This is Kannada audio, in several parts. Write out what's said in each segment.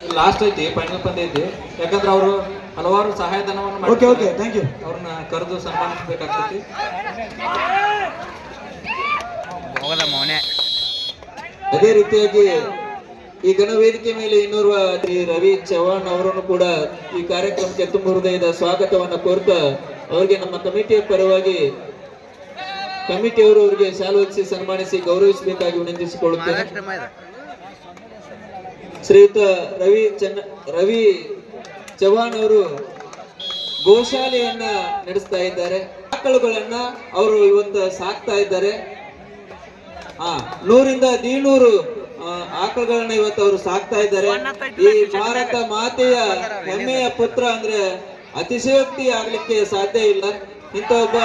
ಲಾಸ್ಟ್ ಐತಿ ಫೈನಲ್ ಪಂದ್ಯ ಐತಿ. ಯಾಕಂದ್ರೆ ಅವರು ಹಲವಾರು ಸಹಾಯಧನವನ್ನು ಓಕೆ ಓಕೆ ಥ್ಯಾಂಕ್ ಯು ಅವ್ರನ್ನ ಕರೆದು ಸನ್ಮಾನಿಸಬೇಕಾಗ್ತೈತಿ ಅದೇ ರೀತಿಯಾಗಿ ಈ ವೇದಿಕೆ ಮೇಲೆ ಇನ್ನೋರ್ವ ಶ್ರೀ ರವಿ ಚವ್ಹಾಣ್ ಅವರನ್ನು ಕೂಡ ಈ ಕಾರ್ಯಕ್ರಮಕ್ಕೆ ತುಂಬ ಹೃದಯದ ಸ್ವಾಗತವನ್ನ ಕೋರ್ತಾ ಅವರಿಗೆ ನಮ್ಮ ಕಮಿಟಿಯ ಪರವಾಗಿ ಕಮಿಟಿಯವರು ಅವರಿಗೆ ಶಾಲು ಸನ್ಮಾನಿಸಿ ಗೌರವಿಸಬೇಕಾಗಿ ವಿನಂತಿಸಿಕೊಳ್ಳುತ್ತೇನೆ. ಶ್ರೀಯುತ ರವಿ ಚನ್ನ, ರವಿ ಚವಾಣ್ ಅವರು ಗೋಶಾಲೆಯನ್ನ ನಡೆಸ್ತಾ ಇದ್ದಾರೆ. ಆಕಳುಗಳನ್ನ ಅವರು ಇವತ್ತು ಸಾಕ್ತಾ ಇದ್ದಾರೆ. ಆ ನೂರಿಂದ ದೀನೂರು ಆಕಳುಗಳನ್ನ ಇವತ್ತು ಅವರು ಸಾಕ್ತಾ ಇದ್ದಾರೆ. ಈ ಭಾರತ ಮಾತೆಯ ಹೆಮ್ಮೆಯ ಪುತ್ರ ಅಂದ್ರೆ ಅತಿಶಯೋಕ್ತಿ ಆಗ್ಲಿಕ್ಕೆ ಸಾಧ್ಯ ಇಲ್ಲ. ಇಂಥ ಒಬ್ಬ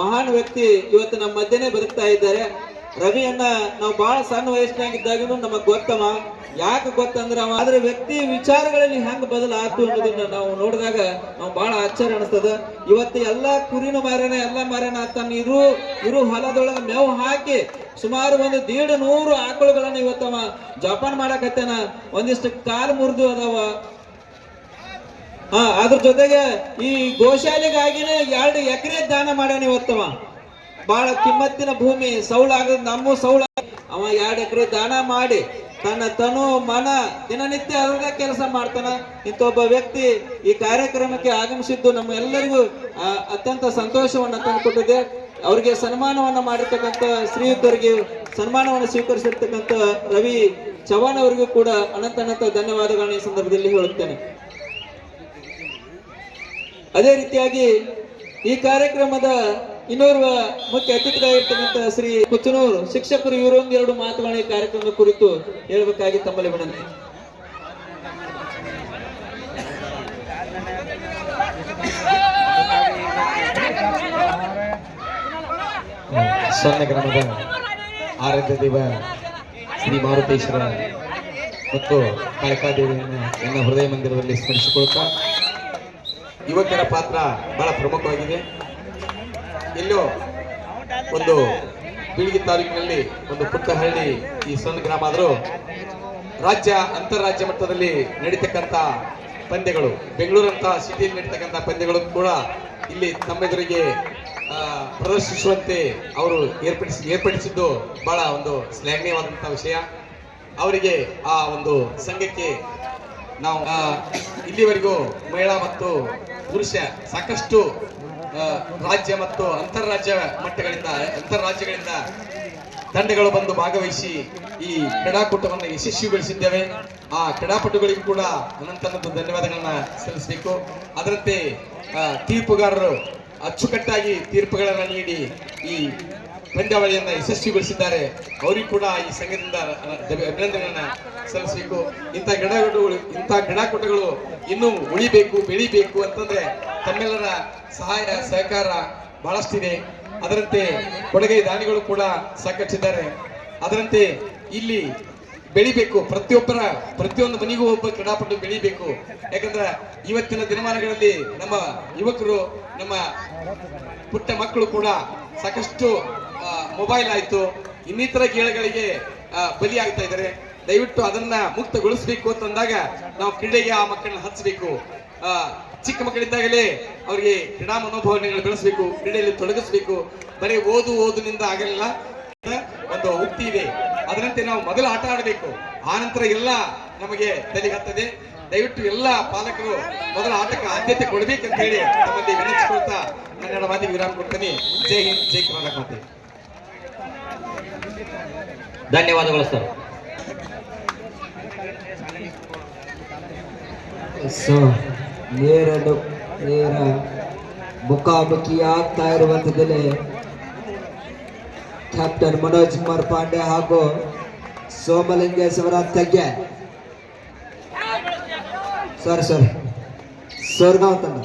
ಮಹಾನ್ ವ್ಯಕ್ತಿ ಇವತ್ತು ನಮ್ಮ ಮಧ್ಯನೇ ಬದುಕ್ತಾ ಇದ್ದಾರೆ. ರವಿಯನ್ನ ನಾವು ಬಹಳ ಸಣ್ಣ ವಯಸ್ಸಿನಾಗಿದ್ದಾಗೂ ನಮಗ್ ಗೊತ್ತವ. ಯಾಕೆ ಗೊತ್ತಂದ್ರ ಆದ್ರೆ ವ್ಯಕ್ತಿ ವಿಚಾರಗಳಲ್ಲಿ ಹೆಂಗ್ ಬದಲಾತು ಅನ್ನೋದನ್ನ ನಾವು ನೋಡಿದಾಗ ನಾವು ಬಹಳ ಆಶ್ಚರ್ಯ ಅನಿಸ್ತದ. ಇವತ್ತು ಎಲ್ಲಾ ಕುರಿನ ಮಾರನ, ಎಲ್ಲಾ ಮಾರನ ತನ್ನ ಇರು ಇರು ಹೊಲದೊಳಗ ಮೇವು ಹಾಕಿ ಸುಮಾರು ಒಂದು ದೇಡ್ ನೂರು ಆಕಳುಗಳನ್ನ ಇವತ್ತವ ಜಪಾನ್ ಮಾಡಕತ್ತೇನ. ಒಂದಿಷ್ಟು ಕಾಲು ಮುರಿದು ಅದಾವ. ಹಾ, ಅದ್ರ ಜೊತೆಗೆ ಈ ಗೋಶಾಲೆಗಾಗಿನೇ ಎರಡು ಎಕರೆ ದಾನ ಮಾಡ್ಯಾನ ಇವತ್ತವ ಬಹಳ ಕಿಮ್ಮತ್ತಿನ ಭೂಮಿ ಸೌಳಾಗದ ನಮ್ಮ ಸೌಳ. ಅವ ಎರಡು ಎಕರೆ ದಾನ ಮಾಡಿ ತನ್ನ ತನು ಮನ ದಿನನಿತ್ಯ ಅದರ ಕೆಲಸ ಮಾಡ್ತಾನ. ಇಂಥ ಒಬ್ಬ ವ್ಯಕ್ತಿ ಈ ಕಾರ್ಯಕ್ರಮಕ್ಕೆ ಆಗಮಿಸಿದ್ದು ನಮ್ಮ ಎಲ್ಲರಿಗೂ ಆ, ಅತ್ಯಂತ ಸಂತೋಷವನ್ನ ತಂದುಕೊಟ್ಟಿದೆ. ಅವರಿಗೆ ಸನ್ಮಾನವನ್ನ ಮಾಡಿರ್ತಕ್ಕಂಥ ಶ್ರೀಯುತರಿಗೆ ಸನ್ಮಾನವನ್ನು ಸ್ವೀಕರಿಸಿರ್ತಕ್ಕಂಥ ರವಿ ಚವಾಣ್ ಅವರಿಗೂ ಕೂಡ ಅನಂತ ಅನಂತ ಧನ್ಯವಾದಗಳನ್ನ ಈ ಸಂದರ್ಭದಲ್ಲಿ ಹೇಳುತ್ತೇನೆ. ಅದೇ ರೀತಿಯಾಗಿ ಈ ಕಾರ್ಯಕ್ರಮದ ಇನ್ನೋರ್ವ ಮುಖ್ಯ ಅತಿಥಿಗಳಾಗಿರ್ತಕ್ಕಂಥ ಶ್ರೀ ಕುಚ್ಚನೂರು ಶಿಕ್ಷಕರು ಇವರೊಂದು ಎರಡು ಮಾತುಗಳನ್ನ ಈ ಕಾರ್ಯಕ್ರಮದ ಕುರಿತು ಹೇಳಬೇಕಾಗಿ ತಮ್ಮಲ್ಲಿ ವಿನಂತಿ. ಸೊನ್ನೆ ಗ್ರಾಮದ ಆರಾಧ್ಯ ದೇವ ಶ್ರೀ ಮಾರುತೇಶ್ವರ ಮತ್ತು ಕಾಳಿಕಾದೇವಿಯನ್ನು ನನ್ನ ಹೃದಯ ಮಂದಿರದಲ್ಲಿ ಸ್ಮರಿಸಿಕೊಳ್ತಾ ಯುವಕರ ಪಾತ್ರ ಬಹಳ ಪ್ರಮುಖವಾಗಿದೆ. ಎಲ್ಲೋ ಒಂದು ಬೀಳಿಗೆ ತಾಲೂಕಿನಲ್ಲಿ ಒಂದು ಪುಟ್ಟ ಹಳ್ಳಿ ಈ ಸಣ್ಣ ಗ್ರಾಮ ಆದರೂ ರಾಜ್ಯ, ಅಂತಾರಾಜ್ಯ ಮಟ್ಟದಲ್ಲಿ ನಡೀತಕ್ಕಂಥ ಪಂದ್ಯಗಳು ಬೆಂಗಳೂರಂತಹ ಸಿಟಿಯಲ್ಲಿ ನಡೀತಕ್ಕಂಥ ಪಂದ್ಯಗಳು ಕೂಡ ಇಲ್ಲಿ ತಮ್ಮೆದುರಿಗೆ ಪ್ರದರ್ಶಿಸುವಂತೆ ಅವರು ಏರ್ಪಡಿಸಿ, ಏರ್ಪಡಿಸಿದ್ದು ಬಹಳ ಒಂದು ಶ್ಲಾಘನೀಯವಾದಂಥ ವಿಷಯ. ಅವರಿಗೆ ಆ ಒಂದು ಸಂಘಕ್ಕೆ ನಾವು ಇಲ್ಲಿವರೆಗೂ ಮಹಿಳಾ ಮತ್ತು ಪುರುಷ ಸಾಕಷ್ಟು ರಾಜ್ಯ ಮತ್ತು ಅಂತಾರಾಜ್ಯ ಮಟ್ಟಗಳಿಂದ ಅಂತಾರಾಜ್ಯಗಳಿಂದ ತಂಡಗಳು ಬಂದು ಭಾಗವಹಿಸಿ ಈ ಕ್ರೀಡಾಕೂಟವನ್ನು ಯಶಸ್ವಿಗೊಳಿಸಿದ್ದೇವೆ. ಆ ಕ್ರೀಡಾಪಟುಗಳಿಗೂ ಕೂಡ ಅನಂತ ಅನಂತ ಧನ್ಯವಾದಗಳನ್ನ ಸಲ್ಲಿಸಬೇಕು. ಅದರಂತೆ ತೀರ್ಪುಗಾರರು ಅಚ್ಚುಕಟ್ಟಾಗಿ ತೀರ್ಪುಗಳನ್ನು ನೀಡಿ ಈ ಪಂದ್ಯಾವಳಿಯನ್ನ ಯಶಸ್ವಿಗೊಳಿಸಿದ್ದಾರೆ. ಅವರಿಗೂ ಕೂಡ ಈ ಸಂಘದಿಂದ ಅಭಿನಂದನೆಗಳನ್ನ ಸಲ್ಲಿಸಬೇಕು. ಇಂಥ ಗಿಡಗಳು ಇಂಥ ಗಿಡಕೂಟಗಳು ಇನ್ನೂ ಉಳಿಬೇಕು, ಬೆಳಿಬೇಕು ಅಂತಂದ್ರೆ ತಮ್ಮೆಲ್ಲರ ಸಹಾಯ, ಸಹಕಾರ ಬಹಳಷ್ಟಿದೆ. ಅದರಂತೆ ಕೊಡುಗೆ ದಾನಿಗಳು ಕೂಡ ಸಾಕಷ್ಟಿದ್ದಾರೆ. ಅದರಂತೆ ಇಲ್ಲಿ ಬೆಳಿಬೇಕು. ಪ್ರತಿಯೊಬ್ಬರ, ಪ್ರತಿಯೊಂದು ಮನೆಗೂ ಒಬ್ಬ ಕ್ರೀಡಾಪಟು ಬೆಳಿಬೇಕು. ಯಾಕಂದ್ರೆ ಇವತ್ತಿನ ದಿನಮಾನಗಳಲ್ಲಿ ನಮ್ಮ ಯುವಕರು, ನಮ್ಮ ಪುಟ್ಟ ಮಕ್ಕಳು ಕೂಡ ಸಾಕಷ್ಟು ಮೊಬೈಲ್ ಆಯ್ತು. ಇನ್ನಿತರ ಗೇಳಗಳಿಗೆ ಬಲಿಯಾಗ್ತಾ ಇದ್ದಾರೆ. ದಯವಿಟ್ಟು ಅದನ್ನ ಮುಕ್ತಗೊಳಿಸಬೇಕು ಅಂತಂದಾಗ ನಾವು ಕ್ರೀಡೆಗೆ ಆ ಮಕ್ಕಳನ್ನ ಹಚ್ಚಬೇಕು ಚಿಕ್ಕ ಮಕ್ಕಳಿದ್ದಾಗಲೇ ಅವರಿಗೆ ಕ್ರೀಡಾ ಮನೋಭಾವನೆಗಳು ಬೆಳೆಸಬೇಕು, ಕ್ರೀಡೆಯಲ್ಲಿ ತೊಡಗಿಸ್ಬೇಕು. ಬರೀ ಓದು, ಓದಿನಿಂದ ಆಗಲಿಲ್ಲ. ಒಂದು ಉಕ್ತಿ ಇದೆ. ಅದರಂತೆ ನಾವು ಮೊದಲು ಆಟ ಆಡಬೇಕು. ಆ ನಂತರ ಎಲ್ಲ ನಮಗೆ ತಲೆಗೆ ಹತ್ತದೆ. ದಯವಿಟ್ಟು ಎಲ್ಲ ಪಾಲಕರು ಮೊದಲ ಆಟಕ್ಕೆ ಆದ್ಯತೆ ಕೊಡಬೇಕಂತ ಹೇಳಿ ತಮ್ಮಲ್ಲಿ ವಿನಂತಿಸಿಕೊಳ್ತಾ ಕನ್ನಡ ಮಾತಿ ವಿರಾಮ ಕೊಡ್ತೀನಿ. ಜೈ ಹಿಂದ್ ಜೈ ಕರ್ನಾಟಕ ಮಾತೆ. ಧನ್ಯವಾದಗಳು ಸರ್. ಸೊ ನೇರ ನೇರ ಮುಖಾಮುಖಿ ಆಗ್ತಾ ಇರುವಂಥದ್ದಲ್ಲಿ ಕ್ಯಾಪ್ಟನ್ ಮನೋಜ್ ಕುಮಾರ್ ಪಾಂಡೆ ಹಾಗೂ ಸೋಮಲಿಂಗೇಶ್ವರ ತೆಗ್ಗೆ ಸರ್ ಸರ್ ಸೋರ್ಗಾಂವ್ ತಂಡ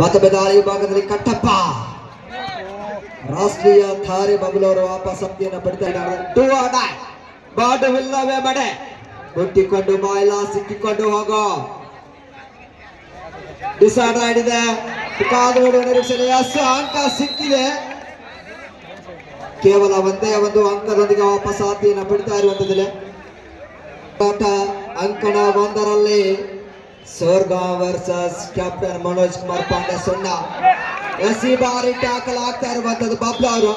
ಮತಬೆದಾಳಿ ಭಾಗದಲ್ಲಿ ಕಟ್ಟಪ್ಪ ರಾಷ್ಟ್ರೀಯ ಥಾರಿ ಬಬಲವರು ವಾಪಸಪ್ತಿಯನ್ನು ಪಡಿತಾ ಇದ್ದಾರೆ ಟೂ ಆಡ ಬಾಡುವಿಲ್ಲವೇ ಮಡೆ ಮುಟ್ಟಿಕೊಂಡು ಬಾಯ್ಲ ಸಿಕ್ಕಿಕೊಂಡು ಹೋಗೋ ಡಿಸೈಡ್ ಆಡಿದೆ ಕಾದು ನೋಡುವ ನಿರೀಕ್ಷೆ ಎಸ್ ಅಂಕ ಸಿಕ್ಕಿದೆ ಕೇವಲ ಒಂದೇ ಒಂದು ಅಂಕದೊಂದಿಗೆ ವಾಪಸ್ ಆತಿಯನ್ನು ಪಡಿತಾ ಇರುವಂತದಲ್ಲೇ ಆಟ ಅಂಕಣ ಒಂದರಲ್ಲಿ ಸೋರ್ಗಾ ವರ್ಸಸ್ ಕ್ಯಾಪ್ಟನ್ ಮನೋಜ್ ಕುಮಾರ್ ಪಾಂಡೆ ಸೊನ್ನ. ಎಸಿ ಬಾರಿ ಟ್ಯಾಕಲ್ ಆಗ್ತಾ ಇರುವಂತದ್ದು ಬಾಬ್ಲ ಅವರು.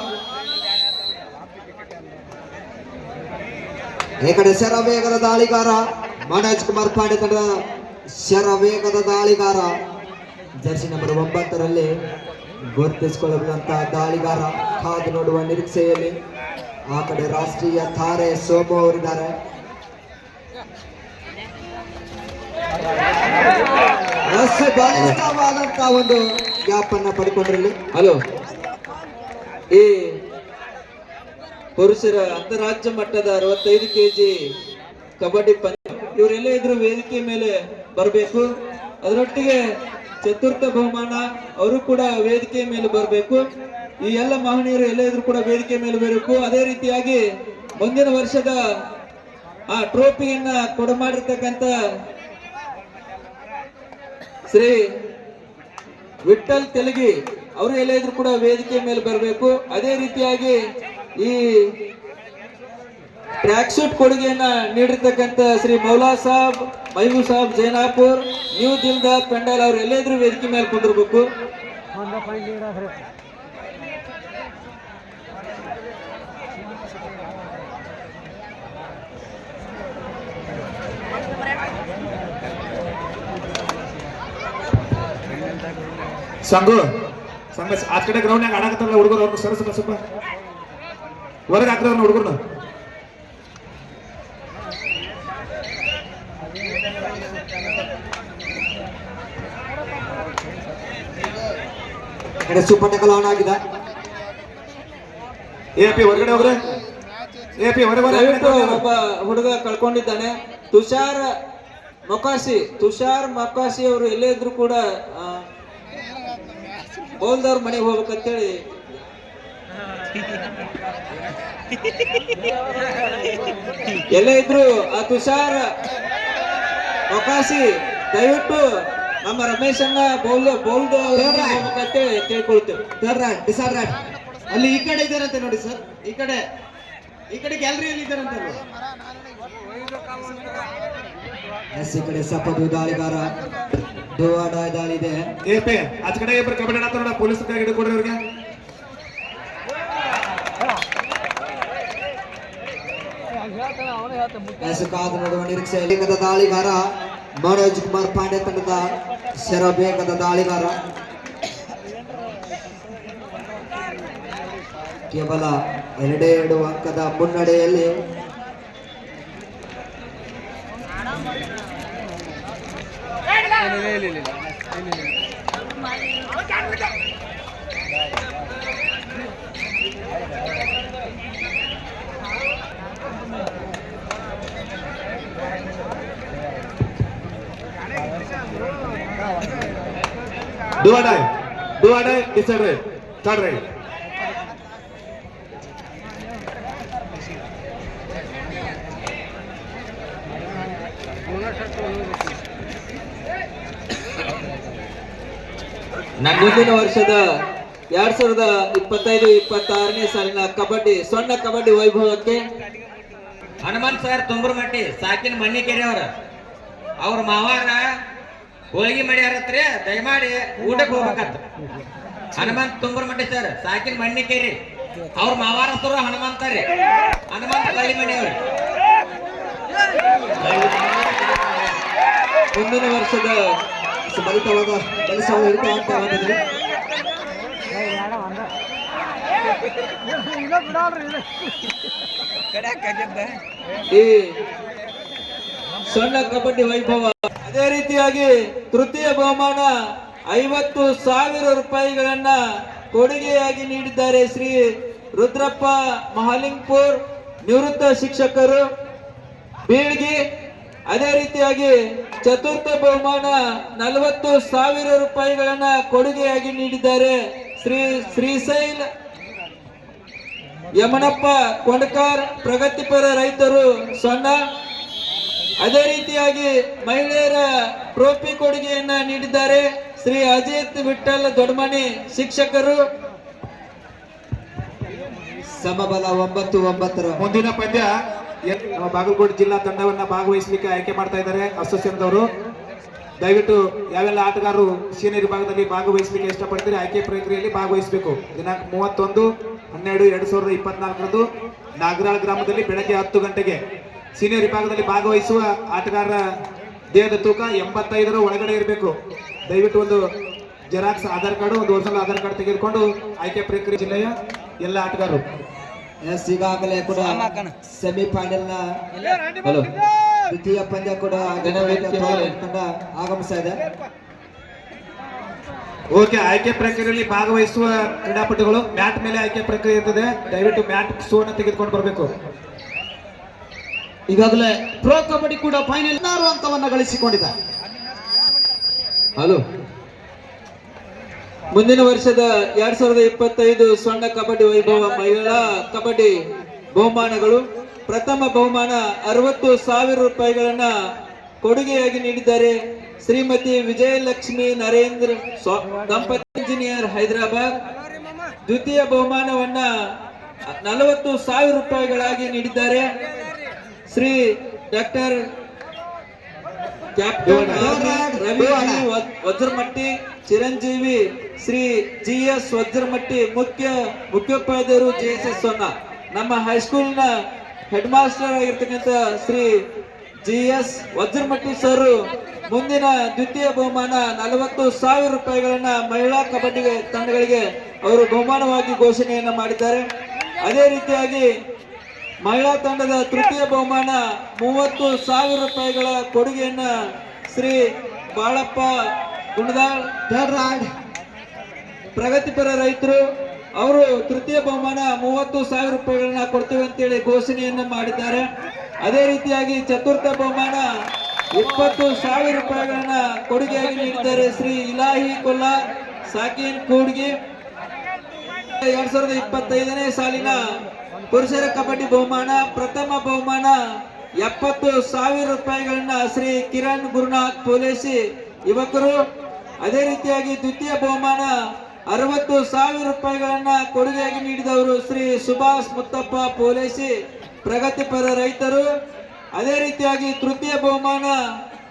ಈ ಕಡೆ ಶರವೇಗದ ದಾಳಿಗಾರ ಮನೋಜ್ ಕುಮಾರ್ ಪಾಂಡೆ ತಂಡದ ಶರವೇಗದ ದಾಳಿಗಾರ. ಜರ್ಸಿ ನಂಬರ್ ಒಂಬತ್ತರಲ್ಲಿ ಗುರುತಿಸಿಕೊಳ್ಳುವಂತಹ ದಾಳಿಗಾರ ಕಾದು ನೋಡುವ ನಿರೀಕ್ಷೆಯಲ್ಲಿ ಆ ಕಡೆ ರಾಷ್ಟ್ರೀಯ ತಾರೆ ಸೋಮು ಅವರಿದ್ದಾರೆ. ಒಂದು ಗ್ಯಾಪ್ ಅನ್ನ ಪಡ್ಕೊಂಡ್ರಲ್ಲಿ ಹಲೋ. ಈ ಪುರುಷರ ಅಂತಾರಾಜ್ಯ ಮಟ್ಟದ ಅರವತ್ತೈದು ಕೆಜಿ ಕಬಡ್ಡಿ ಪಂದ್ಯ. ಇವರೆಲ್ಲ ಇದ್ರು ವೇದಿಕೆ ಮೇಲೆ ಬರಬೇಕು. ಅದರೊಟ್ಟಿಗೆ ಚತುರ್ಥ ಬಹುಮಾನ, ಅವರು ಕೂಡ ವೇದಿಕೆ ಮೇಲೆ ಬರಬೇಕು. ಈ ಎಲ್ಲ ಮಹನೀಯರು ಎಲ್ಲ ಇದ್ರು ಕೂಡ ವೇದಿಕೆ ಮೇಲೆ ಬರಬೇಕು. ಅದೇ ರೀತಿಯಾಗಿ ಮುಂದಿನ ವರ್ಷದ ಆ ಟ್ರೋಫಿಯನ್ನ ಕೊಡಮಾಡಿರ್ತಕ್ಕಂಥ ಶ್ರೀ ವಿಠಲ್ ತೆಲಗಿ, ಅವರು ಎಲ್ಲ ಇದ್ರು ಕೂಡ ವೇದಿಕೆ ಮೇಲೆ ಬರಬೇಕು. ಅದೇ ರೀತಿಯಾಗಿ ಈ ಟ್ರ್ಯಾಕ್ ಸೂಟ್ ಕೊಡುಗೆಯನ್ನ ನೀಡಿರ್ತಕ್ಕಂಥ ಶ್ರೀ ಮೌಲಾ ಸಾಬ್ ಮೈಬೂ ಸಾಬ್, ಜೈನಾಪುರ್ ನ್ಯೂ ದಿಲ್ದಾರ್ ಪೆಂಡಾಲ್ ಅವ್ರು ಎಲ್ಲಿದ್ರೂ ವೇದಿಕೆ ಮೇಲೆ ಕುಂದಿರ್ಬೇಕು. ಸಂಗು ಸಂಘ ಆ ಕಡೆ ಗ್ರೌಂಡ್ನಾಗ ಆಡಕತ್ತಾರಲ್ಲ ಹುಡುಗರು ಅವ್ರನ್ನ ಸರಸ ಸ್ವಲ್ಪ. ಹೊರಗೆ ಹಾಕ್ತಾರ ಹುಡುಗರ್ನ. ಈ ಕಡೆ ಸೂಪರ್ ಟಕಲ್ ಆನ್ ಆಗಿದೆ. ಎ ಪಿ ಹೊರಗಡೆ ಹೋಗ್ರೆ. ಎ ಪಿ ಹೊರಗೆ ದಯವಿಟ್ಟು ಒಬ್ಬ ಹುಡುಗ ಕಳ್ಕೊಂಡಿದ್ದಾನೆ. ತುಷಾರ್ ಮೊಕಾಸಿ ತುಷಾರ್ ಮೊಕಾಸಿ ಅವರು ಎಲ್ಲೇ ಇದ್ರು ಕೂಡ ಬೌಲ್ದವ್ರ ಮನೆಗೆ ಹೋಗ್ಬೇಕಂತೇಳಿ. ಎಲ್ಲೇ ಇದ್ರು ಆ ತುಷಾರ್ ಮೊಕಾಸಿ ದಯವಿಟ್ಟು ನಮ್ಮ ರಮೇಶ್ ಅನ್ನ ಬೌಲ್ ಬೌಲ್ದ ಕೇಳ್ಕೊಳ್ತೇವೆ ಥರ್ಡ್ ರೈಟ್ ಡಿಸೈಡ್ ರೈಟ್ ಅಲ್ಲಿ ಈ ಕಡೆ ಇದಾರಂತೆ ನೋಡಿ ಸರ್. ಈ ಕಡೆ. ಈ ಕಡೆ ಗ್ಯಾಲರಿಯಲ್ಲಿ ಇದಾರಂತೆ ಅಲ್ವಾ? ಎಸ್ ಈ ಕಡೆ ಸಪದು ದಾಳಿಗಾರ. ಡುವಾಡ ದಾಳಿ ಇದೆ. ಎ ಪಿ ಆಚ ಕಡೆ ಇಬ್ಬರು ಕಬಡ್ಡಿ ಆಡ್ತಾರ ನೋಡ ಪೊಲೀಸ್ ಕೈ ಹಿಡ್ಕೊಡ್ರಿ ಅವ್ರಿಗೆ ಎಸ್ ಕಾದು ನೋಡುವ ನಿರೀಕ್ಷೆ. ಲಿಂಗದ ದಾಳಿಗಾರ. ಮನೋಜ್ ಕುಮಾರ್ ಪಾಂಡೆ ತಂಡದ ಸೆರಬೇಕದ ದಾಳಿಗಾರ. ಕೇವಲ ಎರಡೇ ಎರಡು ಅಂಕದ ಮುನ್ನಡೆಯಲ್ಲಿ do or die. It's a red. Start right ಮುಂದಿನ ವರ್ಷದ ಎರಡ್ ಸಾವಿರದ ಇಪ್ಪತ್ತೈದು ಇಪ್ಪತ್ತಾರನೇ ಸಾಲಿನ ಕಬಡ್ಡಿ ಸಣ್ಣ ಕಬಡ್ಡಿ ವೈಭವಕ್ಕೆ ಹನುಮಂತ್ ಸರ್ ತುಂಬರಮಟ್ಟಿ ಸಾಕಿನ ಮಣ್ಣಿಕೆರೆ ಅವ್ರ ಅವ್ರ ಮಾವಾರ ಹೋಳಿಗೆ ಮಾಡ್ಯಾರತ್ರಿ ದಯಮಾಡಿ ಊಟಕ್ಕೆ ಹೋಗ್ಬೇಕಂತ. ಹನುಮಂತ್ ತುಂಬರಮಟ್ಟಿ ಸರ್ ಸಾಕಿನ ಮಣ್ಣಿಕೆರಿ ಅವ್ರ ಮಾವಾರ ಹನುಮಂತ ರೀ. ಹನುಮಂತ ಕಳ್ಳಿ ಮಣಿ ಅವ್ರಿ. ಮುಂದಿನ ವರ್ಷದ ಬಲಿತವಾದ ಆಗ್ತಾ ಬಂದಿದೆ ಈ ಸಣ್ಣ ಕಬಡ್ಡಿ ವೈಭವ. ಅದೇ ರೀತಿಯಾಗಿ ತೃತೀಯ ಬಹುಮಾನ ಐವತ್ತು ಸಾವಿರ ರೂಪಾಯಿಗಳನ್ನ ಕೊಡುಗೆಯಾಗಿ ನೀಡಿದ್ದಾರೆ ಶ್ರೀ ರುದ್ರಪ್ಪ ಮಹಾಲಿಂಗ್ಪುರ್ ನಿವೃತ್ತ ಶಿಕ್ಷಕರು. ಬೀಳ್ಗಿ, ಅದೇ ರೀತಿಯಾಗಿ ಚತುರ್ಥ ಬಹುಮಾನ ನಲವತ್ತು ಸಾವಿರ ರೂಪಾಯಿಗಳನ್ನ ಕೊಡುಗೆಯಾಗಿ ನೀಡಿದ್ದಾರೆ ಶ್ರೀ ಶ್ರೀಶೈಲ್. ಯಮನಪ್ಪ ಕೊಂಡಕಾರ್ ಪ್ರಗತಿಪರ ರೈತರು ಸೊನ್ನ ಅದೇ ರೀತಿಯಾಗಿ ಮಹಿಳೆಯರ ಟ್ರೋಫಿ ಕೊಡುಗೆಯನ್ನ ನೀಡಿದ್ದಾರೆ ಶ್ರೀ ಅಜಿತ್ ವಿಠಲ್ ದೊಡ್ಮನಿ ಶಿಕ್ಷಕರು. ಸಮಬಲ ಒಂಬತ್ತು ಒಂಬತ್ತರ. ಮುಂದಿನ ಪಂದ್ಯ ಬಾಗಲಕೋಟೆ ಜಿಲ್ಲಾ ತಂಡವನ್ನ ಭಾಗವಹಿಸಲಿಕ್ಕೆ ಆಯ್ಕೆ ಮಾಡ್ತಾ ಇದ್ದಾರೆ ಅಸೋಸಿಯೇಷನ್ದವರು ದಯವಿಟ್ಟು ಯಾವೆಲ್ಲ ಆಟಗಾರರು ಸೀನಿಯರ್ ವಿಭಾಗದಲ್ಲಿ ಭಾಗವಹಿಸಲಿಕ್ಕೆ ಇಷ್ಟಪಡ್ತೀರಿ, ಆಯ್ಕೆ ಪ್ರಕ್ರಿಯೆಯಲ್ಲಿ ಭಾಗವಹಿಸಬೇಕು. ದಿನಾಂಕ ಮೂವತ್ತೊಂದು, ಹನ್ನೆರಡು, ಎರಡು ಸಾವಿರದ ಇಪ್ಪತ್ನಾಲ್ಕರಂದು ನಾಗರಾಳ್ ಗ್ರಾಮದಲ್ಲಿ ಬೆಳಗ್ಗೆ ಹತ್ತು ಗಂಟೆಗೆ. ಸೀನಿಯರ್ ವಿಭಾಗದಲ್ಲಿ ಭಾಗವಹಿಸುವ ಆಟಗಾರರ ದೇಹದ ತೂಕ ಎಂಬತ್ತೈದರ ಒಳಗಡೆ ಇರಬೇಕು. ದಯವಿಟ್ಟು ಒಂದು ಜೆರಾಕ್ಸ್ ಆಧಾರ್ ಕಾರ್ಡ್ ಒಂದು ಒರಿಜಿನಲ್ ಆಧಾರ್ ಕಾರ್ಡ್ ತೆಗೆದುಕೊಂಡು ಆಯ್ಕೆ ಪ್ರಕ್ರಿಯೆ ಜಿಲ್ಲೆಯ ಎಲ್ಲ ಆಟಗಾರರು. ಎಸ್ ಈಗಾಗಲೇ ಕೂಡ ಸೆಮಿಫೈನಲ್ನ ಹಲೋ ದ್ವಿತೀಯ ಪಂದ್ಯ ಕೂಡ ಆಗಮಿಸ್ತಾ ಇದೆ. ಓಕೆ ಆಯ್ಕೆ ಪ್ರಕ್ರಿಯೆಯಲ್ಲಿ ಭಾಗವಹಿಸುವ ಕ್ರೀಡಾಪಟುಗಳು ಮ್ಯಾಟ್ ಮೇಲೆ ಆಯ್ಕೆ ಪ್ರಕ್ರಿಯೆ ಇರ್ತದೆ. ದಯವಿಟ್ಟು ಮ್ಯಾಟ್ ಸೋನ ತೆಗೆದುಕೊಂಡು ಬರಬೇಕು. ಈಗಾಗಲೇ ಪ್ರೋ ಕಬಡ್ಡಿ ಕೂಡ ಫೈನಲ್ ಆರು ಅಂಕವನ್ನ ಗಳಿಸಿಕೊಂಡಿದೆ ಹಲೋ. ಮುಂದಿನ ವರ್ಷದ ಎರಡ್ ಸಾವಿರದ ಇಪ್ಪತ್ತೈದು ಸ್ವರ್ಣ ಕಬಡ್ಡಿ ವೈಭವ ಮಹಿಳಾ ಕಬಡ್ಡಿ ಬಹುಮಾನಗಳು. ಪ್ರಥಮ ಬಹುಮಾನ ಅರವತ್ತು ಸಾವಿರ ರೂಪಾಯಿಗಳನ್ನ ಕೊಡುಗೆಯಾಗಿ ನೀಡಿದ್ದಾರೆ ಶ್ರೀಮತಿ ವಿಜಯಲಕ್ಷ್ಮಿ ನರೇಂದ್ರ ದಂಪತಿ ಇಂಜಿನಿಯರ್ ಹೈದರಾಬಾದ್. ದ್ವಿತೀಯ ಬಹುಮಾನವನ್ನ ನಲವತ್ತು ಸಾವಿರ ರೂಪಾಯಿಗಳಾಗಿ ನೀಡಿದ್ದಾರೆ. Shri doctor captain Ravi Vajramatti Chiranjeevi Shri G S Vajramatti ಮುಖ್ಯ ಮುಖ್ಯೋಪಾಧ್ಯಾಯರು ಜಿ ಎಸ್ ಎಸ್ ಸೊನ್ನ ನಮ್ಮ ಹೈಸ್ಕೂಲ್ನ ಹೆಡ್ ಮಾಸ್ಟರ್ ಆಗಿರ್ತಕ್ಕಂಥ Shri G S Vajramatti sir ಮುಂದಿನ ದ್ವಿತೀಯ ಬಹುಮಾನ ನಲವತ್ತು ಸಾವಿರ ರೂಪಾಯಿಗಳನ್ನ ಮಹಿಳಾ ಕಬಡ್ಡಿ ತಂಡಗಳಿಗೆ ಅವರು ಬಹುಮಾನವಾಗಿ ಘೋಷಣೆಯನ್ನ ಮಾಡಿದ್ದಾರೆ. ಅದೇ ರೀತಿಯಾಗಿ ಮಹಿಳಾ ತಂಡದ ತೃತೀಯ ಬಹುಮಾನ ಮೂವತ್ತು ಸಾವಿರ ರೂಪಾಯಿಗಳ ಕೊಡುಗೆಯನ್ನ ಶ್ರೀ ಬಾಳಪ್ಪ ಗುಣದಾಳ್ ಪ್ರಗತಿಪರ ರೈತರು ಅವರು ತೃತೀಯ ಬಹುಮಾನ ಮೂವತ್ತು ಸಾವಿರ ರೂಪಾಯಿಗಳನ್ನ ಕೊಡ್ತೇವೆ ಅಂತೇಳಿ ಘೋಷಣೆಯನ್ನ ಮಾಡಿದ್ದಾರೆ. ಅದೇ ರೀತಿಯಾಗಿ ಚತುರ್ಥ ಬಹುಮಾನ ಇಪ್ಪತ್ತು ಸಾವಿರ ರೂಪಾಯಿಗಳನ್ನ ಕೊಡುಗೆಯಾಗಿ ನೀಡಿದ್ದಾರೆ ಶ್ರೀ ಇಲಾಹಿ ಕೊಲ್ಲ ಸಾಕಿನ್ ಕೂಡ್ಗಿ. ಎರಡ್ ಸಾವಿರದ ಇಪ್ಪತ್ತೈದನೇ ಸಾಲಿನ ಪುರುಷರ ಕಬಡ್ಡಿ ಬಹುಮಾನ, ಪ್ರಥಮ ಬಹುಮಾನ, ಎಪ್ಪತ್ತು ಸಾವಿರ ರೂಪಾಯಿಗಳನ್ನ ಶ್ರೀ ಕಿರಣ್ ಗುರುನಾಥ್ ಪೋಲೇಸಿ ಯುವಕರು ಅದೇ ರೀತಿಯಾಗಿ ದ್ವಿತೀಯ ಬಹುಮಾನ, ಅರವತ್ತು ಸಾವಿರ ರೂಪಾಯಿಗಳನ್ನ ಕೊಡುಗೆಯಾಗಿ ನೀಡಿದವರು ಶ್ರೀ ಸುಭಾಷ್ ಮುತ್ತಪ್ಪ ಪೋಲೇಸಿ, ಪ್ರಗತಿಪರ ರೈತರು. ಅದೇ ರೀತಿಯಾಗಿ ತೃತೀಯ ಬಹುಮಾನ,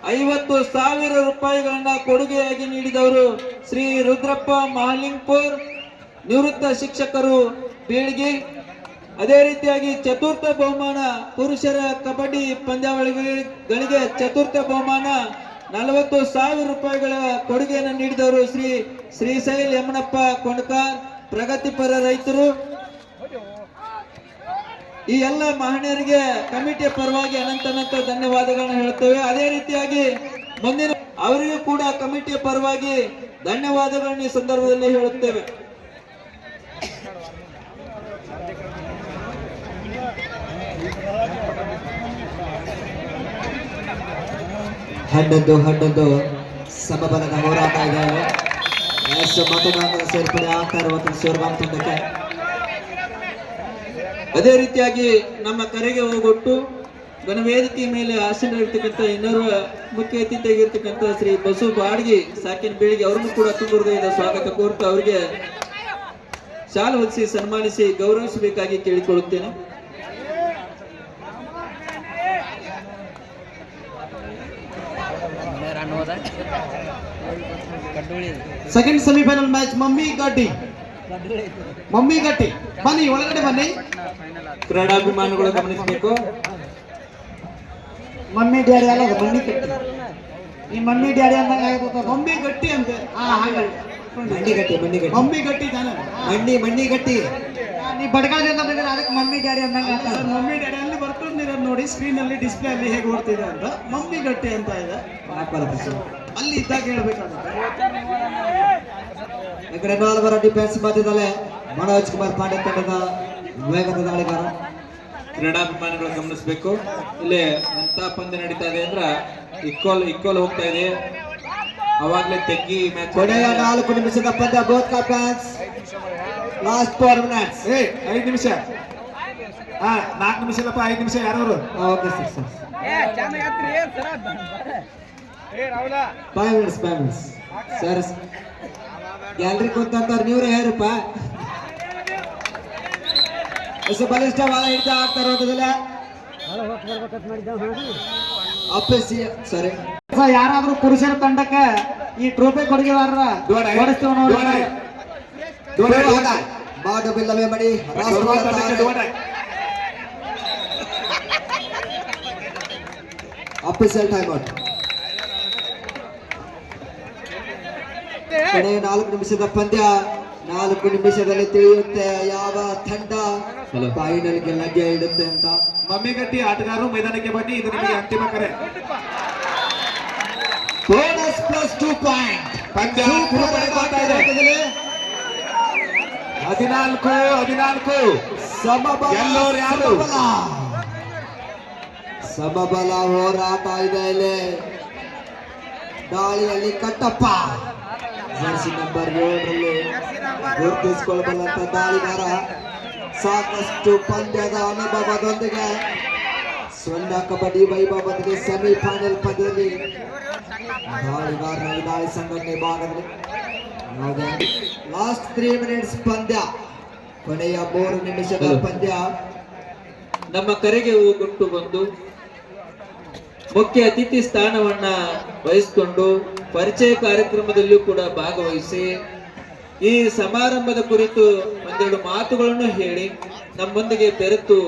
ಐವತ್ತು ಸಾವಿರ ರೂಪಾಯಿಗಳನ್ನ ಕೊಡುಗೆಯಾಗಿ ನೀಡಿದವರು ಶ್ರೀ ರುದ್ರಪ್ಪ ಮಹಾಲಿಂಗ್ಪುರ್. ನಿವೃತ್ತ ಶಿಕ್ಷಕರು ಬೀಳ್ಗಿ. ಅದೇ ರೀತಿಯಾಗಿ ಚತುರ್ಥ ಬಹುಮಾನ ಪುರುಷರ ಕಬಡ್ಡಿ ಪಂದ್ಯಾವಳಿಗಳಿಗೆ ಚತುರ್ಥ ಬಹುಮಾನ ನಲವತ್ತು ಸಾವಿರ ರೂಪಾಯಿಗಳ ಕೊಡುಗೆಯನ್ನು ನೀಡಿದವರು ಶ್ರೀ ಶ್ರೀಶೈಲ್ ಯಮನಪ್ಪ ಕೊಣಕಾರ್ ಪ್ರಗತಿಪರ ರೈತರು. ಈ ಎಲ್ಲ ಮಹನೀಯರಿಗೆ ಕಮಿಟಿಯ ಪರವಾಗಿ ಅನಂತ ಅನಂತ ಧನ್ಯವಾದಗಳನ್ನು ಹೇಳ್ತೇವೆ ಅದೇ ರೀತಿಯಾಗಿ ಮುಂದಿನ ಅವರಿಗೂ ಕೂಡ ಕಮಿಟಿಯ ಪರವಾಗಿ ಧನ್ಯವಾದಗಳನ್ನು ಈ ಸಂದರ್ಭದಲ್ಲಿ ಹೇಳುತ್ತೇವೆ. ಹನ್ನೊಂದು ಹಡ್ಡದ್ದು ಸಮಬಲದ ಹೋರಾಟ ಇದೆ. ಎಸ್ ಮತದಾನದ ಸೇರ್ಪಡೆ ಆಗ್ತಾ ತಂಡಕ್ಕೆ. ಅದೇ ರೀತಿಯಾಗಿ ನಮ್ಮ ಕರೆಗೆ ಹೋಗೊಟ್ಟು ಘನವೇದಿಕೆ ಮೇಲೆ ಆಸೀನರಿರ್ತಕ್ಕಂಥ ಇನ್ನೋರ್ವ ಮುಖ್ಯ ಅತಿಥಿಯಾಗಿರ್ತಕ್ಕಂಥ ಶ್ರೀ ಬಸು ಬಾಡಿಗೆ ಸಾಕಿನ ಬೀಳಿಗೆ ಅವ್ರನ್ನು ಕೂಡ ತುಂಬ ಹೃದಯದ ಸ್ವಾಗತ ಕೋರ್ತು ಅವರಿಗೆ ಶಾಲು ಹೊದಿಸಿ ಸನ್ಮಾನಿಸಿ ಗೌರವಿಸಬೇಕಾಗಿ ಕೇಳಿಕೊಳ್ಳುತ್ತೇನೆ. Second semifinal match Mammigatti Mammigatti ಬನ್ನಿ ಒಳಗಡೆ ಬನ್ನಿ. ಕ್ರೀಡಾಭಿಮಾನಿಗಳು ಗಮನಿಸಬೇಕು. ಮಮ್ಮಿ ಡ್ಯಾಡಿ ಅಲ್ಲ ಮಮ್ಮಿ ಮಣ್ಣಿ ಕಟ್ಟಿ. ಈ ಮಮ್ಮಿ ಡ್ಯಾಡಿ ಅಂದಾಗ ಆಗತ್ತ ಮಮ್ಮಿ ಗಟ್ಟಿ ಅಂತ. ಹಾ ಹಾಗೆ. ಮಂಡಿ ಗಟ್ಟಿ ಮಂಡಿ ಗಟ್ಟಿ ಮಮ್ಮಿ ಗಟ್ಟಿ ತಾನೆ. ಮಂಡಿ ಮಂಡಿ ಗಟ್ಟಿ ನೀ ಬಡಗಾಲದಿಂದ ಬಂದಿದ್ರೆ ಅದಕ್ಕೆ ಮಮ್ಮಿ ಡ್ಯಾಡಿ ಅಂದಂಗ ಸರ್ ಮಮ್ಮಿ ಡ್ಯಾಡಿ ಅಲ್ಲಿ ಬರ್ಕೊಂಡಿರೋದು ನೋಡಿ ಸ್ಕ್ರೀನ್ ಅಲ್ಲಿ ಡಿಸ್ಪ್ಲೇ ಅಲ್ಲಿ ಹೇಗೆ ಓಡ್ತಿದೆ ಅಂತ. ಮಮ್ಮಿ ಗಟ್ಟಿ ಅಂತ ಇದೆ. ಅಲ್ಲಿ ಇದ್ದಾಗ ಹೇಳ್ಬೇಕಾಗುತ್ತೆ. ಈಗ ಕಡೆ ನಾಲ್ವರ ಡಿಫೆನ್ಸ್ ಮಧ್ಯದಲ್ಲೇ ಮನೋಜ್ ಕುಮಾರ್ ಪಾಂಡೆ ತಂಡದ ವೇಗದ ದಾಳಿಗಾರ. ಕ್ರೀಡಾಭಿಮಾನಿಗಳು ಗಮನಿಸಬೇಕು. ಇಲ್ಲಿ ಎಂತ ಪಂದ್ಯ ನಡೀತಾ ಇದೆ ಅಂದ್ರ ಇಕ್ವಲ್ ಇಕ್ವಲ್ ಹೋಗ್ತಾ ಇದೆ. ಅವಾಗ್ಲೇ ತೆಗ್ಗಿ ಮ್ಯಾಚ್ ಕೊನೆಯ ನಾಲ್ಕು ನಿಮಿಷದ ಪಂದ್ಯ both fans last four minutes ಏ ಐದು ನಿಮಿಷ. ಹಾ ನಾಲ್ಕು ನಿಮಿಷ ಇಲ್ಲಪ್ಪ ಐದು ನಿಮಿಷ ಯಾರವರು? Okay sir sir five minutes five minutes sir gallery ಕೂತಂತಾರ ನೀವ್ರೆ ಹೇಳ್ರಪ್ಪ ಎಷ್ಟು ಬಲಿಷ್ಠ ಭಾಳ ಹಿಡಿತ ಆಗ್ತಾ ಇರೋದಿಲ್ಲ ಅಪ್ಪಿಸಿ ಸಾರಿ ಯಾರಾದ್ರೂ ಪುರುಷರ ತಂಡಕ್ಕೆ ಈ ಟ್ರೋಫಿ ಕೊಡುಗೆದಾರರ ದೋಡೆ, ಓಡಿಸ್ತೇವೆ ನೋಡಿ ದೋಡೆ. ದೋಡೆ. ಬಾಡಬಿಲ್ಲವೇ ಮಡಿ. ಸರ್ವ ರಾಷ್ಟ್ರೀಯ ತಂಡಕ್ಕೆ ತಾರೆ. ದೋಡೆ. ಅಫಿಸಿಯಲ್ ಟೈಮ್ ಔಟ್ ಕಡೆ ನಾಲ್ಕು ನಿಮಿಷದ ಪಂದ್ಯ ನಾಲ್ಕು ನಿಮಿಷದಲ್ಲಿ ತಿಳಿಯುತ್ತೆ ಯಾವ ತಂಡ ಫೈನಲ್ಗೆ ಲಗ್ಗೆ ಇಡುತ್ತೆ ಅಂತ. ಮಮ್ಮಿಗಟ್ಟಿ ಆಟಗಾರರು ಮೈದಾನಕ್ಕೆ ಬನ್ನಿ ಇದು ನಿಮಗೆ ಅಂತಿಮ ಕರೆ. ಬೋನಸ್ ಪ್ಲಸ್ ಟೂ ಪಾಯಿಂಟ್ ಪಂದ್ಯ. ಹದಿನಾಲ್ಕು ಹದಿನಾಲ್ಕು. ಸಮಬಲ ಯಾರು? ಸಮಬಲ. ಸಮಬಲ ಹೋರಾಟ ಇದೆ ಇಲ್ಲಿ. ದಾಳಿಯಲ್ಲಿ ಕಟ್ಟಪ್ಪ. ಜರ್ಸಿ ನಂಬರ್ ಏಳರಲ್ಲಿ ಗುರುತಿಸಿಕೊಳ್ಳಬಲ್ಲಂತ ದಾಳಿಗಾರ ಸಾಕಷ್ಟು ಪಂದ್ಯದ ಅನುಭವದೊಂದಿಗೆ ಸ್ವರ್ಣ ಕಬಡ್ಡಿ ವೈಭವದಲ್ಲಿ ಸೆಮಿಫೈನಲ್ ಪಂದ್ಯದಲ್ಲಿ ದಾಳಿಗಾರ ದಾಳಿ ಸಂಘಟನೆ ಭಾಗದಲ್ಲಿ. ಲಾಸ್ಟ್ ತ್ರೀ ಮಿನಿಟ್ಸ್ ಪಂದ್ಯ. ಕೊನೆಯ ಮೂರು ನಿಮಿಷದ. ಪಂದ್ಯ. ನಮ್ಮ ಕರೆಗೆ ಹೂಗುಟ್ಟು ಬಂದು ಮುಖ್ಯ ಅತಿಥಿ ಸ್ಥಾನವನ್ನ ವಹಿಸಿಕೊಂಡು ಪರಿಚಯ ಕಾರ್ಯಕ್ರಮದಲ್ಲೂ ಕೂಡ ಭಾಗವಹಿಸಿ, ಈ ಸಮಾರಂಭದ ಕುರಿತು ಒಂದೆರಡು ಮಾತುಗಳನ್ನು ಹೇಳಿ, ನಮ್ಮೊಂದಿಗೆ ಬೆರೆತು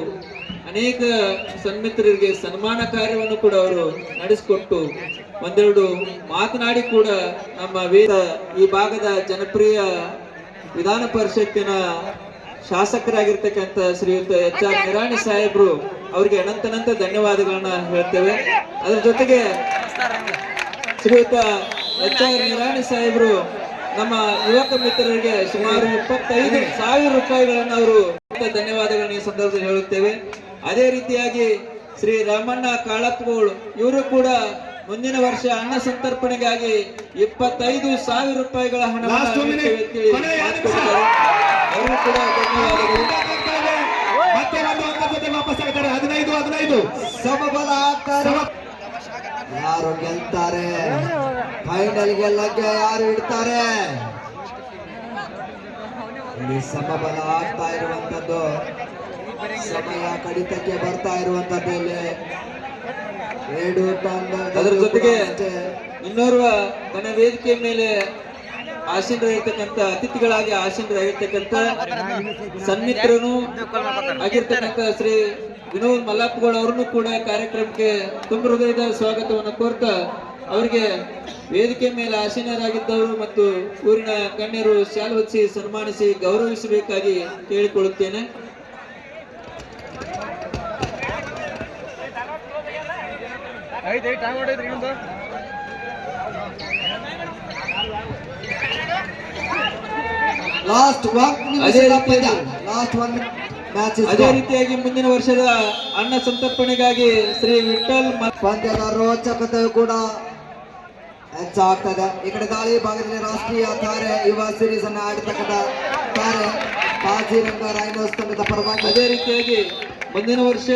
ಅನೇಕ ಸನ್ಮಿತ್ರರಿಗೆ ಸನ್ಮಾನ ಕಾರ್ಯವನ್ನು ಕೂಡ ಅವರು ನಡೆಸಿಕೊಟ್ಟು ಒಂದೆರಡು ಮಾತನಾಡಿ ಕೂಡ ನಮ್ಮ ವೇದ ಈ ಭಾಗದ ಜನಪ್ರಿಯ ವಿಧಾನ ಪರಿಷತ್ತಿನ ಶಾಸಕರಾಗಿರ್ತಕ್ಕಂಥ ಶ್ರೀಯುತ ಎಚ್ ಆರ್ ನಿರಾಣಿ ಸಾಹೇಬ್ರು ಅವರಿಗೆ ಅನಂತನಂತ ಧನ್ಯವಾದಗಳನ್ನ ಹೇಳ್ತೇವೆ. ಅದ್ರ ಜೊತೆಗೆ ಶ್ರೀಯುತ ಎಚ್ ಆರ್ ನಿರಾಣಿ ಸಾಹೇಬರು ನಮ್ಮ ಯುವಕ ಮಿತ್ರರಿಗೆ ಸುಮಾರು ಇಪ್ಪತ್ತೈದು ಸಾವಿರ ರೂಪಾಯಿಗಳನ್ನು ಅವರು ಧನ್ಯವಾದಗಳನ್ನು ಈ ಸಂದರ್ಭದಲ್ಲಿ ಹೇಳುತ್ತೇವೆ. ಅದೇ ರೀತಿಯಾಗಿ ಶ್ರೀ ರಾಮಣ್ಣ ಕಾಳಪ್ಪಗೋಳು ಇವರು ಕೂಡ ಮುಂದಿನ ವರ್ಷ ಅನ್ನ ಸಂತರ್ಪಣೆಗಾಗಿ ಇಪ್ಪತ್ತೈದು ಸಾವಿರ ರೂಪಾಯಿಗಳ ಹಣ. ಅವರು ಕೂಡ ಧನ್ಯವಾದಗಳು. ಹದಿನೈದು ಹದಿನೈದು. ಸಮಬಲ ಯಾರು ಗೆಲ್ತಾರೆ? ಫೈನಲ್ಗೆ ಲಗ್ಗೆ ಯಾರು ಇಡ್ತಾರೆ? ಇಲ್ಲಿ ಸಮಬಲ ಆಗ್ತಾ ಇರುವಂತದ್ದು ಸಮಯ ಕಡಿತಕ್ಕೆ ಬರ್ತಾ ಇರುವಂತದ್ದು ಇಲ್ಲಿ. ಏಡು ಅದರ ಜೊತೆಗೆ. ಇನ್ನೋರ್ವ ನನ್ನ ವೇದಿಕೆ ಮೇಲೆ ಆಸೀನರಾಗಿರ್ತಕ್ಕಂಥ ಅತಿಥಿಗಳಾಗಿ ಆಸೀನರಾಗಿರ್ತಕ್ಕಂಥ ಸನ್ಮಿತ್ರನು ಆಗಿರ್ತಕ್ಕಂಥ ಶ್ರೀ ವಿನೋದ್ ಮಲ್ಲಾಪುಗಳು ಅವ್ರನ್ನು ಕೂಡ ಕಾರ್ಯಕ್ರಮಕ್ಕೆ ತುಂಬ ಹೃದಯದ ಸ್ವಾಗತವನ್ನು ಕೋರ್ತಾ ಅವರಿಗೆ ವೇದಿಕೆ ಮೇಲೆ ಆಸೀನರಾಗಿದ್ದವರು ಮತ್ತು ಊರಿನ ಗಣ್ಯರು ಶಾಲು ಹೊಚ್ಚಿ ಸನ್ಮಾನಿಸಿ ಗೌರವಿಸಬೇಕಾಗಿ ಕೇಳಿಕೊಳ್ಳುತ್ತೇನೆ. ಲಾಸ್ಟ್ ಲಾಸ್ಟ್ ಅದೇ ರೀತಿಯಾಗಿ ಮುಂದಿನ ವರ್ಷದ ಅನ್ನ ಸಂತರ್ಪಣೆಗಾಗಿ ಶ್ರೀ ವಿಠಲ್ ಪಂದ್ಯದ ರೋಚಕತೆ ಕೂಡ ಹೆಚ್ಚಾಗ್ತದೆ. ಈ ಕಡೆ ದಾಳಿ ಭಾಗದಲ್ಲಿ ರಾಷ್ಟ್ರೀಯ ತಾರೆ ಯುವ ಸಿರೀಸ್ ಅನ್ನ ಆಡತಕ್ಕಂಥ ತಾರೆ ಕಾಜಿರಂಗ ತಂಡದ ಪರವಾಗಿ. ಅದೇ ರೀತಿಯಾಗಿ ಮುಂದಿನ ವರ್ಷ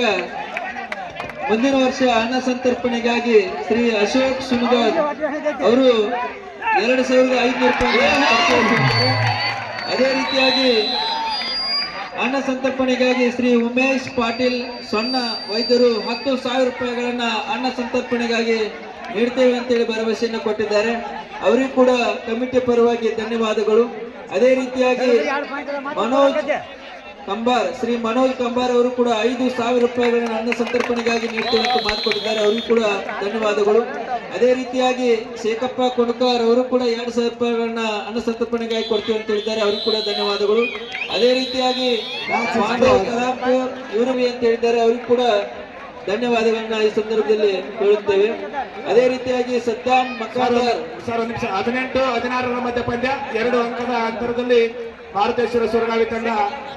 ಮುಂದಿನ ವರ್ಷ ಅನ್ನ ಸಂತರ್ಪಣೆಗಾಗಿ ಶ್ರೀ ಅಶೋಕ್ ಸುಮಗಾರ್ ಅವರು ಎರಡು ಸಾವಿರದ ಐದುನೂರು ರೂಪಾಯಿ ಅದೇ ರೀತಿಯಾಗಿ ಅನ್ನ ಸಂತರ್ಪಣೆಗಾಗಿ ಶ್ರೀ ಉಮೇಶ್ ಪಾಟೀಲ್ ಸಣ್ಣ ವೈದ್ಯರು ಹತ್ತು ಸಾವಿರ ರೂಪಾಯಿಗಳನ್ನ ಅನ್ನ ಸಂತರ್ಪಣೆಗಾಗಿ ನೀಡ್ತೇವೆ ಅಂತೇಳಿ ಭರವಸೆಯನ್ನು ಕೊಟ್ಟಿದ್ದಾರೆ. ಅವರಿಗೂ ಕೂಡ ಕಮಿಟಿ ಪರವಾಗಿ ಧನ್ಯವಾದಗಳು. ಅದೇ ರೀತಿಯಾಗಿ ಮನೋಜ್ ಕಂಬಾರ್ ಶ್ರೀ ಮನೋಜ್ ಕಂಬಾರ್ ಅವರು ಕೂಡ ಐದು ಸಾವಿರ ರೂಪಾಯಿಗಳನ್ನು ಅನ್ನ ಸಂತರ್ಪಣೆಗಾಗಿ ನೀಡ್ತೇವೆ ಅಂತ ಮಾತುಕೊಟ್ಟಿದ್ದಾರೆ ಅವರಿಗೂ ಕೂಡ ಧನ್ಯವಾದಗಳು. ಅದೇ ರೀತಿಯಾಗಿ ಶೇಖಪ್ಪ ಕುಣಕಾರ್ ಅವರು ಕೂಡ ಎರಡು ಸಾವಿರ ರೂಪಾಯಿಗಳನ್ನ ಅನ್ನ ಸಂತರ್ಪಣೆಗಾಗಿ ಕೊಡ್ತೀವಿ ಅಂತ ಹೇಳಿದ್ದಾರೆ. ಅವ್ರಿಗೆ ಕೂಡ ಧನ್ಯವಾದಗಳು. ಅದೇ ರೀತಿಯಾಗಿ ಇವರು ಅಂತ ಹೇಳಿದ್ದಾರೆ. ಅವ್ರಿಗೆ ಕೂಡ ಧನ್ಯವಾದಗಳನ್ನ ಈ ಸಂದರ್ಭದಲ್ಲಿ ಹೇಳುತ್ತೇವೆ. ಅದೇ ರೀತಿಯಾಗಿ ಸದ್ದಾಂ ಮಕ್ಕಳ ಸರ್ ಒಂದು ನಿಮಿಷ. ಹದಿನೆಂಟು, ಹದಿನಾರರ ಮಧ್ಯ ಪಂದ್ಯ ಎರಡು ಅಂಕದ ಅಂತರದಲ್ಲಿ ಭಾರತೇಶ್ವರ ಸುರಗಾವಿ ತಂಡ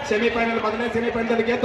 ಸೆಮಿಫೈನಲ್, ಮೊದಲನೇ ಸೆಮಿಫೈನಲ್ ಗೆದ್ದು